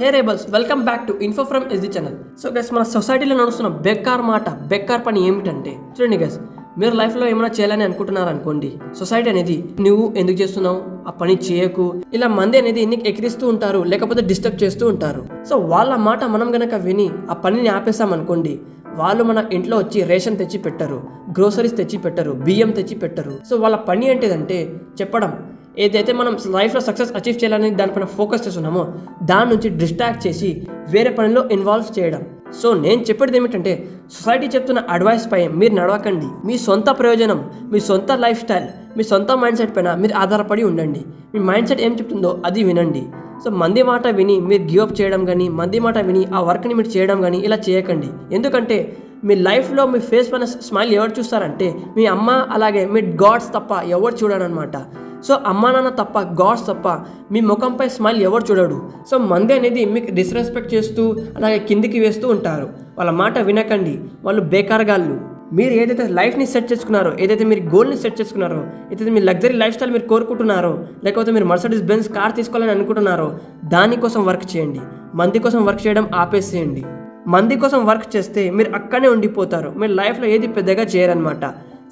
Hey rebels welcome back to info from SD channel so guys మన సొసైటీలో నడుస్తున్న బెక్కార్ మాట బెక్కార్ పని ఏమిటంటే చూడండి గైస్ మీరు లైఫ్లో ఏమైనా చేయాలని అనుకుంటున్నారు అనుకోండి సొసైటీ అనేది నువ్వు ఎందుకు చేస్తున్నావు ఆ పని చేయకు ఇలా మంది అనేది నీకు ఎక్కిరిస్తూ ఉంటారు లేకపోతే డిస్టర్బ్ చేస్తూ ఉంటారు. సో వాళ్ళ మాట మనం గనక విని ఆ పనిని ఆపేసాం అనుకోండి వాళ్ళు మన ఇంట్లో వచ్చి రేషన్ తెచ్చి పెట్టరు గ్రోసరీస్ తెచ్చి పెట్టరు బియ్యం తెచ్చి పెట్టరు సో వాళ్ళ పని ఏంటిదంటే చెప్పడం. ఏదైతే మనం లైఫ్లో సక్సెస్ అచీవ్ చేయాలని దానిపైన ఫోకస్ చేస్తున్నామో దాని నుంచి డిస్ట్రాక్ట్ చేసి వేరే పనిలో ఇన్వాల్వ్ చేయడం. సో నేను చెప్పేది ఏమిటంటే సొసైటీ చెప్తున్న అడ్వైస్ పై మీరు నడవకండి. మీ సొంత ప్రయోజనం మీ సొంత లైఫ్ స్టైల్ మీ సొంత మైండ్ సెట్ పైన మీరు ఆధారపడి ఉండండి. మీ మైండ్ సెట్ ఏం చెప్తుందో అది వినండి. సో మంది మాట విని మీరు గివప్ చేయడం కానీ మంది మాట విని ఆ వర్క్ని మీరు చేయడం కానీ ఇలా చేయకండి. ఎందుకంటే మీ లైఫ్లో మీ ఫేస్ పైన స్మైల్ ఎవరు చూస్తారంటే మీ అమ్మ అలాగే మీ గాడ్స్ తప్ప ఎవరు చూడరనమాట సో అమ్మా నాన్న తప్ప గాడ్స్ తప్ప మీ ముఖంపై స్మైల్ ఎవరు చూడడు. సో మంది అనేది మీకు డిస్రెస్పెక్ట్ చేస్తూ అలాగే కిందికి వేస్తూ ఉంటారు. వాళ్ళ మాట వినకండి. వాళ్ళు బేకార్గాళ్ళు మీరు ఏదైతే లైఫ్ని సెట్ చేసుకున్నారో ఏదైతే మీరు గోల్ని సెట్ చేసుకున్నారో ఏదైతే మీ లగ్జరీ లైఫ్ స్టైల్ మీరు కోరుకుంటున్నారో లేకపోతే మీరు మర్సడీస్ బెన్స్ కార్ తీసుకోవాలని అనుకుంటున్నారో దానికోసం వర్క్ చేయండి. మంది కోసం వర్క్ చేయడం ఆపేసేయండి. మంది కోసం వర్క్ చేస్తే మీరు అక్కడే ఉండిపోతారు. మీరు లైఫ్లో ఏది పెద్దగా చేయరనమాట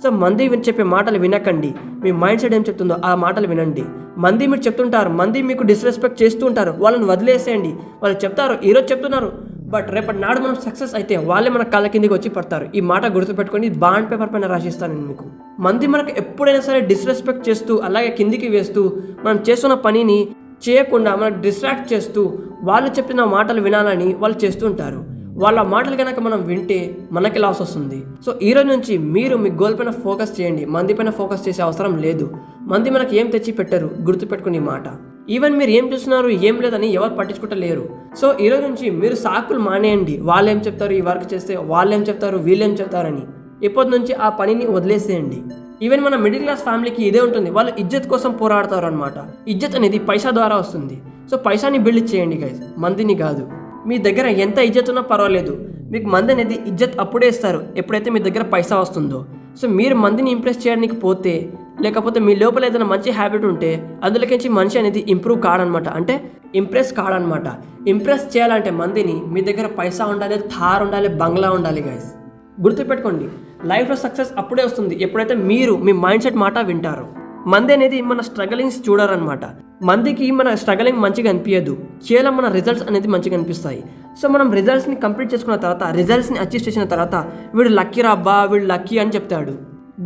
సో మంది చెప్పే మాటలు వినకండి. మీ మైండ్ సెట్ ఏం చెప్తుందో ఆ మాటలు వినండి. మంది మీరు చెప్తుంటారు మంది మీకు డిస్రెస్పెక్ట్ చేస్తూ ఉంటారు వాళ్ళని వదిలేసేయండి. వాళ్ళు చెప్తారు ఈరోజు చెప్తున్నారు. బట్ రేపటి నాడు మనం సక్సెస్ అయితే వాళ్ళే మన కళ్ళ కిందికి వచ్చి పడతారు. ఈ మాట గుర్తుపెట్టుకొని బాండ్ పేపర్ పైన రాసిస్తాను నేను మీకు. మంది మనకు ఎప్పుడైనా సరే డిస్రెస్పెక్ట్ చేస్తూ అలాగే కిందికి వేస్తూ మనం చేస్తున్న పనిని చేయకుండా మనకు డిస్ట్రాక్ట్ చేస్తూ వాళ్ళు చెప్పిన మాటలు వినాలని వాళ్ళు చేస్తూ ఉంటారు. వాళ్ళ మాటలు కనుక మనం వింటే మనకి లాస్ వస్తుంది. సో ఈ రోజు నుంచి మీరు మీ గోల్ పైన ఫోకస్ చేయండి. మంది పైన ఫోకస్ చేసే అవసరం లేదు. మంది మనకి ఏం తెచ్చి పెట్టరు? గుర్తుపెట్టుకునే మాట. ఈవెన్ మీరు ఏం చూస్తున్నారు ఏం లేదని ఎవరు పట్టించుకుంటలేరు. సో ఈ రోజు నుంచి మీరు సాకులు మానేయండి. వాళ్ళు ఏం చెప్తారు? ఈ వర్క్ చేస్తే వాళ్ళు ఏం చెప్తారు? వీళ్ళు ఏం చెప్తారని. ఇప్పటి నుంచి ఆ పనిని వదిలేసేయండి. ఈవెన్ మన మిడిల్ క్లాస్ ఫ్యామిలీకి ఇదే ఉంటుంది. వాళ్ళు ఇజ్జత్ కోసం పోరాడతారు అనమాట ఇజ్జత్ అనేది పైసా ద్వారా వస్తుంది. సో పైసాని బిల్డ్ చేయండి గైస్ మందిని కాదు. మీ దగ్గర ఎంత ఇజ్జత్ ఉన్నా పర్వాలేదు. మీకు మంది అనేది ఇజ్జత్ అప్పుడే ఇస్తారు. ఎప్పుడైతే మీ దగ్గర పైసా వస్తుందో. సో మీరు మందిని ఇంప్రెస్ చేయడానికి పోతే లేకపోతే మీ లోపల ఏదైనా మంచి హ్యాబిట్ ఉంటే అందులోకించి మనిషి అనేది ఇంప్రూవ్ కాడనమాట. అంటే ఇంప్రెస్ కాడనమాట. ఇంప్రెస్ చేయాలంటే మందిని మీ దగ్గర పైసా ఉండాలి థార్ ఉండాలి బంగ్లా ఉండాలి గైస్ గుర్తుపెట్టుకోండి లైఫ్లో సక్సెస్ అప్పుడే వస్తుంది. ఎప్పుడైతే మీరు మీ మైండ్ సెట్ మాట వింటారో. మంది అనేది మన స్ట్రగలింగ్స్ చూడరనమాట. మందికి మన స్ట్రగలింగ్ మంచిగా అనిపించదు కేవలం మన రిజల్ట్స్ అనేది మంచిగా అనిపిస్తాయి. సో మనం రిజల్ట్స్ని కంప్లీట్ చేసుకున్న తర్వాత రిజల్ట్స్ని అచీవ్ చేసిన తర్వాత వీడు లక్కీ రాబ్బా వీడు లక్కీ అని చెప్తాడు.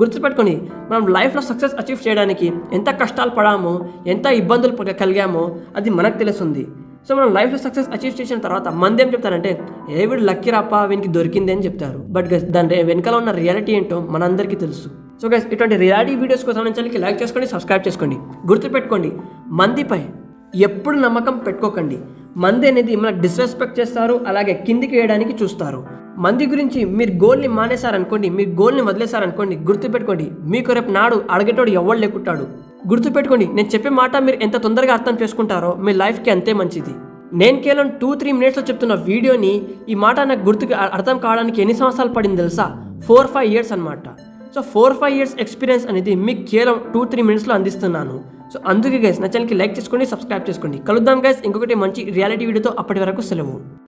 గుర్తుపెట్టుకొని మనం లైఫ్లో సక్సెస్ అచీవ్ చేయడానికి ఎంత కష్టాలు పడామో ఎంత ఇబ్బందులు కలిగామో అది మనకు తెలుస్తుంది. సో మనం లైఫ్లో సక్సెస్ అచీవ్ చేసిన తర్వాత మంది ఏం చెప్తారంటే ఏ వీడు లక్కీ రాపా వీనికి దొరికింది అని చెప్తారు. బట్ దాని వెనకాల ఉన్న రియాలిటీ ఏంటో మనందరికీ తెలుసు. సో గైస్ ఇటువంటి రియాలిటీ వీడియోస్ కోసం ఛానల్కి లైక్ చేసుకోండి సబ్స్క్రైబ్ చేసుకోండి గుర్తుపెట్టుకోండి. మందిపై ఎప్పుడు నమ్మకం పెట్టుకోకండి. మంది అనేది మనకు డిస్రెస్పెక్ట్ చేస్తారు అలాగే కిందికి వేయడానికి చూస్తారు. మంది గురించి మీరు గోల్ని మానేశారనుకోండి మీ గోల్ని వదిలేశారనుకోండి గుర్తుపెట్టుకోండి. మీకు రేపు నాడు అడిగేటోడు ఎవడు లేకుంటాడు. గుర్తుపెట్టుకోండి నేను చెప్పే మాట మీరు ఎంత తొందరగా అర్థం చేసుకుంటారో మీ లైఫ్కి అంతే మంచిది. నేను కేవలం టూ త్రీ మినిట్స్లో చెప్తున్న వీడియోని ఈ మాట నాకు గుర్తుకు అర్థం కావడానికి ఎన్ని సంవత్సరాలు పడింది తెలుసా? ఫోర్ ఫైవ్ ఇయర్స్ అనమాట so four five years experience అనేది మీకు కేవలం టూ త్రీ మినిట్స్లో అందిస్తున్నాను. సో అందుకే గైస్ నా ఛానల్కి లైక్ చేసుకోండి సబ్స్క్రైబ్ చేసుకోండి. కలుద్దాం గైస్ ఇంకొకటి మంచి రియాలిటీ వీడియోతో అప్పటి వరకు సెలవు.